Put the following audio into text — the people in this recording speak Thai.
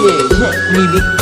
พี่มีบิ๊ก